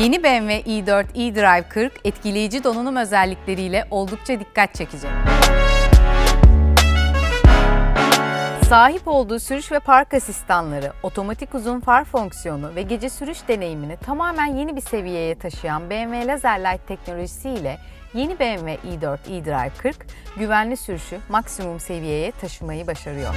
Yeni BMW i4 eDrive 40 etkileyici donanım özellikleriyle oldukça dikkat çekici. Sahip olduğu sürüş ve park asistanları, otomatik uzun far fonksiyonu ve gece sürüş deneyimini tamamen yeni bir seviyeye taşıyan BMW Laserlight teknolojisiyle yeni BMW i4 eDrive 40 güvenli sürüşü maksimum seviyeye taşımayı başarıyor.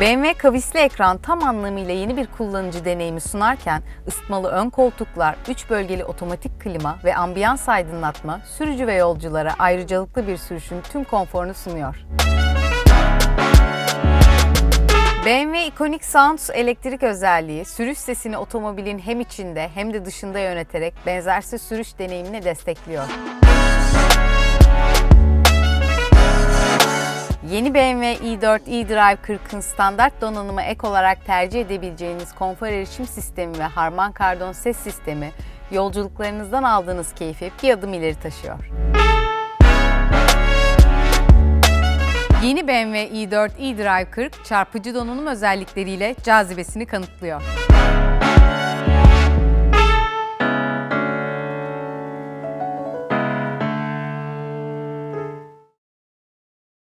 BMW kavisli ekran tam anlamıyla yeni bir kullanıcı deneyimi sunarken ısıtmalı ön koltuklar, 3 bölgeli otomatik klima ve ambiyans aydınlatma sürücü ve yolculara ayrıcalıklı bir sürüşün tüm konforunu sunuyor. BMW Iconic Sounds elektrik özelliği sürüş sesini otomobilin hem içinde hem de dışında yöneterek benzersiz sürüş deneyimini destekliyor. Yeni BMW i4 eDrive 40'ın standart donanıma ek olarak tercih edebileceğiniz konfor erişim sistemi ve Harman Kardon ses sistemi yolculuklarınızdan aldığınız keyfi bir adım ileri taşıyor. Yeni BMW i4 eDrive 40 çarpıcı donanım özellikleriyle cazibesini kanıtlıyor.